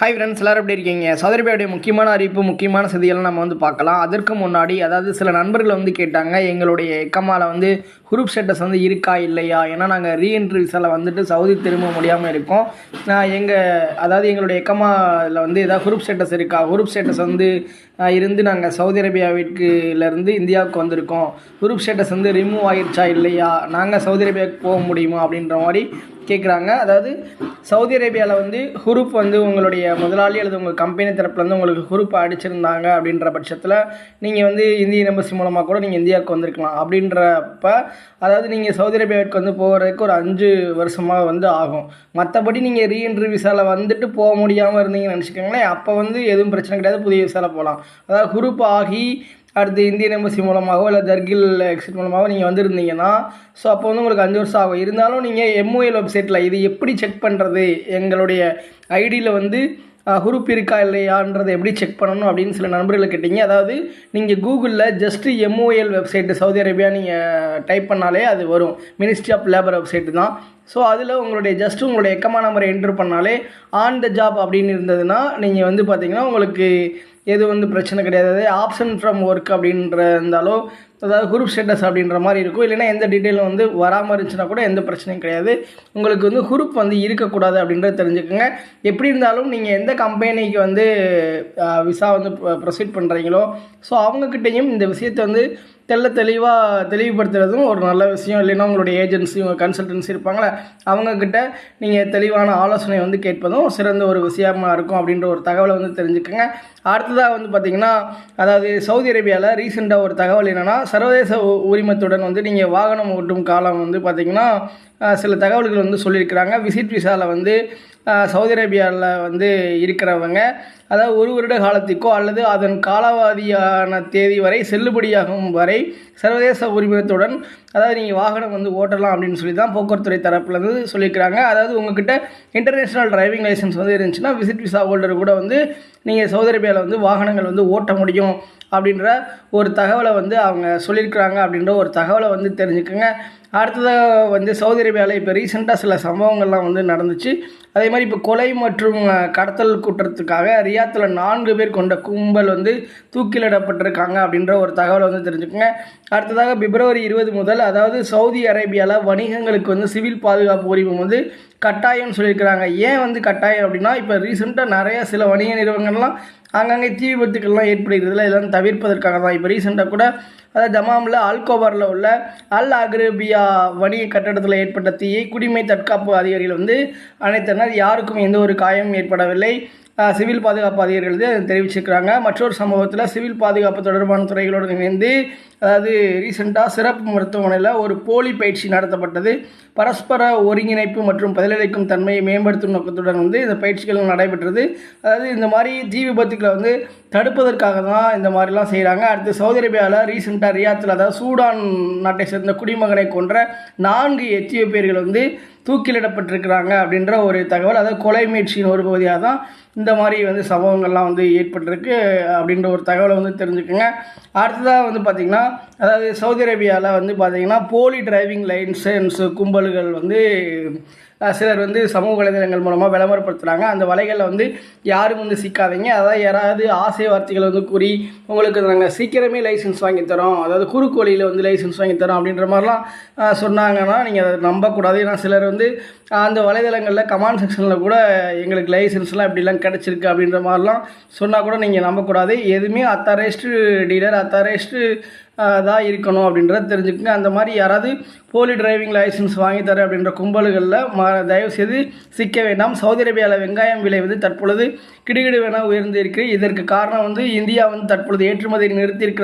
Hi friends எல்லோரும் எப்படி இருக்கீங்க? சௌதரி முக்கியமான அறிவிப்பு முக்கியமான செய்திகளை நம்ம வந்து பார்க்கலாம். அதற்கு முன்னாடி அதாவது சில நண்பர்கள் வந்து கேட்டாங்க எங்களுடைய எக்கமால வந்து குரூப் ஸ்டேட்டஸ் வந்து இருக்கா இல்லையா? ஏன்னா நாங்கள் ரீஎன்ட்ரி விசாவில் வந்துட்டு சவுதி திரும்ப முடியாமல் இருக்கோம். நான் எங்கள் அதாவது எங்களுடைய எக்கமாவில் வந்து ஏதாவது குரூப் ஸ்டேட்டஸ் இருக்கா? குரூப் ஸ்டேட்டஸ் வந்து இருந்து நாங்கள் சவுதி அரேபியாவிற்குலேருந்து இந்தியாவுக்கு வந்திருக்கோம். குரூப் ஸ்டேட்டஸ் வந்து ரிமூவ் ஆகிருச்சா இல்லையா? நாங்கள் சவுதி அரேபியாவுக்கு போக முடியுமா? அப்படின்ற மாதிரி கேட்குறாங்க அதாவது சவுதி அரேபியாவில் வந்து ஹுரூப் வந்து உங்களுடைய முதலாளி அல்லது உங்கள் கம்பெனி தரப்புலேருந்து உங்களுக்கு ஹுரூப் அடிச்சிருந்தாங்க அப்படின்ற பட்சத்தில் நீங்கள் வந்து இந்திய எம்பசி மூலமாக கூட நீங்கள் இந்தியாவுக்கு வந்திருக்கலாம் அப்படின்றப்ப அதாவது நீங்கள் சவுதி அரேபியாவுக்கு வந்து போகிறதுக்கு ஒரு அஞ்சு வருஷமாக வந்து ஆகும். மற்றபடி நீங்கள் ரீஎன்ட்ரி விசாவில் வந்துட்டு போக முடியாமல் இருந்தீங்கன்னு நினச்சிக்கோங்களேன். அப்போ வந்து எதுவும் பிரச்சனை கிடையாது. புதிய விசாவில் போகலாம் அதாவது ஹுரூப் ஆகி அடுத்து இந்தியன் எம்பசி மூலமாகவோ இல்லை தர்கில் எக்ஸிட் மூலமாகவோ நீங்கள் வந்திருந்தீங்கன்னா ஸோ அப்போ வந்து உங்களுக்கு அஞ்சு வருஷம் ஆகும். இருந்தாலும் நீங்கள் எம்ஓஎல் வெப்சைட்டில் இது எப்படி செக் பண்ணுறது எங்களுடைய ஐடியில் வந்து குரூப் இருக்கா இல்லையான்றதை எப்படி செக் பண்ணணும் அப்படின்னு சில நண்பர்களை கேட்டீங்க. அதாவது நீங்கள் கூகுளில் just MOL website Saudi Arabia நீங்கள் டைப் பண்ணாலே அது வரும். மினிஸ்ட்ரி ஆஃப் லேபர் வெப்சைட்டு தான். ஸோ அதில் உங்களுடைய ஜஸ்ட் உங்களுடைய எக்கமா நம்பரை என்ட்ரு பண்ணாலே ஆன் த ஜாப் அப்படின்னு இருந்ததுன்னா நீங்கள் வந்து பார்த்தீங்கன்னா உங்களுக்கு எது வந்து பிரச்சனை கிடையாது. அதாவது ஆப்ஷன் ஃப்ரம் ஒர்க் அப்படின்ற இருந்தாலோ அதாவது குரூப் ஸ்டேட்டஸ் அப்படின்ற மாதிரி இருக்கும். இல்லைன்னா எந்த டீட்டெயிலும் வந்து வராமல் இருந்துச்சுன்னா கூட எந்த பிரச்சனையும் கிடையாது. உங்களுக்கு வந்து குரூப் வந்து இருக்கக்கூடாது அப்படின்றத தெரிஞ்சுக்கோங்க. எப்படி இருந்தாலும் நீங்கள் எந்த கம்பெனிக்கு வந்து விசா வந்து ப்ரொசீட் பண்ணுறீங்களோ ஸோ அவங்கக்கிட்டேயும் இந்த விஷயத்தை வந்து தெல்ல தெளிவாக தெளிவுபடுத்துறதும் ஒரு நல்ல விஷயம். இல்லைன்னா உங்களுடைய ஏஜென்சி உங்கள் கன்சல்டன்சி இருப்பாங்களே அவங்கக்கிட்ட நீங்கள் தெளிவான ஆலோசனை வந்து கேட்பதும் சிறந்த ஒரு விஷயமாக இருக்கும் அப்படின்ற ஒரு தகவலை வந்து தெரிஞ்சுக்கோங்க. அடுத்ததாக வந்து பார்த்திங்கன்னா அதாவது சவுதி அரேபியாவில் ரீசெண்டாக ஒரு தகவல் என்னென்னா சர்வதேச உரிமத்துடன் வந்து நீங்கள் வாகனம் ஓட்டும் காலம் வந்து பார்த்திங்கன்னா சில தகவல்கள் வந்து சொல்லியிருக்கிறாங்க. விசிட் விசாவில் வந்து சவுதி அரேபியாவில் வந்து இருக்கிறவங்க அதாவது ஒரு வருட காலத்திற்கோ அல்லது அதன் காலாவதியான தேதி வரை செல்லுபடியாகும் வரை சர்வதேச உரிமத்துடன் அதாவது நீங்கள் வாகனம் வந்து ஓட்டலாம் அப்படின்னு சொல்லி தான் போக்குவரத்துறை தரப்புலேருந்து சொல்லியிருக்கிறாங்க. அதாவது உங்ககிட்ட இன்டர்நேஷ்னல் டிரைவிங் லைசன்ஸ் வந்து இருந்துச்சுன்னா விசிட் விசா ஹோல்டர் கூட வந்து நீங்கள் சவுதி அரேபியாவில் வந்து வாகனங்கள் வந்து ஓட்ட முடியும் அப்படின்ற ஒரு தகவலை வந்து அவங்க சொல்லியிருக்கிறாங்க அப்படின்ற ஒரு தகவலை வந்து தெரிஞ்சுக்கோங்க. அடுத்ததாக வந்து சவுதி அரேபியாவில் இப்போ ரீசெண்டாக சில சம்பவங்கள்லாம் வந்து நடந்துச்சு. அதே மாதிரி இப்போ கொலை மற்றும் கடத்தல் குற்றத்துக்காக ரியாத்தில் நான்கு பேர் கொண்ட கும்பல் வந்து தூக்கிலிடப்பட்டிருக்காங்க அப்படின்ற ஒரு தகவலை வந்து தெரிஞ்சுக்கோங்க. அடுத்ததாக பிப்ரவரி இருபது முதல் அதாவது சவுதி அரேபியாவில் வணிகங்களுக்கு வந்து சிவில் பாதுகாப்பு உரிமம் வந்து கட்டாயம்னு சொல்லியிருக்கிறாங்க. ஏன் வந்து கட்டாயம் அப்படின்னா இப்போ ரீசெண்டாக நிறைய சில வணிக நிறுவனங்கள்லாம் அங்கங்கே தீ விபத்துக்கள்லாம் ஏற்படுகிறதுல இதெல்லாம் தவிர்ப்பதற்காக தான் இப்போ ரீசெண்டாக கூட அதாவது தமாமில் அல்கோபரில் உள்ள அல் அக்ரபியா வணிக கட்டடத்தில் ஏற்பட்ட தீயை குடிமை தற்காப்பு அதிகாரிகள் வந்து அணைத்தனர். யாருக்கும் எந்த ஒரு காயமும் ஏற்படவில்லை. சிவில் பாதுகாப்பு அதிகாரிகள் வந்து தெரிவிச்சிருக்கிறாங்க. மற்றொரு சம்பவத்தில் சிவில் பாதுகாப்பு தொடர்பான துறைகளோடு இணைந்து அதாவது ரீசெண்டாக சிறப்பு மருத்துவமனையில் ஒரு போலி பயிற்சி நடத்தப்பட்டது. பரஸ்பர ஒருங்கிணைப்பு மற்றும் பதிலளிக்கும் தன்மையை மேம்படுத்தும் நோக்கத்துடன் வந்து இந்த பயிற்சிகள் நடைபெற்றது. அதாவது இந்த மாதிரி தீ விபத்துக்களை வந்து தடுப்பதற்காக தான் இந்த மாதிரிலாம் செய்கிறாங்க அடுத்து சவுதி அரேபியாவில் ரீசெண்டாக ரியாத்தில் அதாவது சூடான் நாட்டை சேர்ந்த குடிமகனை கொன்ற நான்கு எத்தியோப்பியர்கள் வந்து தூக்கிலிடப்பட்டிருக்கிறாங்க அப்படின்ற ஒரு தகவல் அதாவது கொலை முயற்சியின் ஒரு பகுதியாக தான் இந்த மாதிரி வந்து சம்பவங்கள்லாம் வந்து ஏற்பட்டிருக்கு அப்படின்ற ஒரு தகவலை வந்து தெரிஞ்சுக்கோங்க. அடுத்ததாக வந்து பார்த்திங்கன்னா அதாவது சவுதி அரேபியாவில் வந்து பார்த்திங்கன்னா போலி டிரைவிங் லைசன்ஸ் கும்பல்கள் வந்து சிலர் வந்து சமூக வலைதளங்கள் மூலமாக விளம்பரப்படுத்துகிறாங்க அந்த வலைகளில் வந்து யாரும் வந்து சிக்காதீங்க. அதாவது யாராவது ஆசை வார்த்தைகள் வந்து கூறி உங்களுக்கு நாங்கள் சீக்கிரமே லைசன்ஸ் வாங்கி தரோம். அதாவது குறுக்கு வழியில் வந்து லைசன்ஸ் வாங்கி தரோம் அப்படின்ற மாதிரிலாம் சொன்னாங்கன்னா நீங்கள் அதை நம்பக்கூடாது. ஏன்னா சிலர் வந்து அந்த வலைதளங்களில் கமெண்ட் செக்ஷனில் கூட எங்களுக்கு லைசன்ஸ்லாம் இப்படிலாம் கிடச்சிருக்கு அப்படின்ற மாதிரிலாம் சொன்னால் கூட நீங்கள் நம்பக்கூடாது. எதுவுமே அத்தாரைஸ்டு டீலர் அத்தாரைஸ்டு தான் இருக்கணும் அப்படின்றத தெரிஞ்சுக்கோங்க. அந்த மாதிரி யாராவது போலி டிரைவிங் லைசன்ஸ் வாங்கி தரேன் அப்படின்ற கும்பல்களில் ம தயவுசெய்து சிக்க வேண்டாம். சவுதி அரேபியாவில் வெங்காயம் விலை வந்து தற்பொழுது கிடுகிடுவென உயர்ந்து இருக்கு இதற்கு காரணம் வந்து இந்தியா வந்து தற்பொழுது ஏற்றுமதியை நிறுத்தியிருக்கிற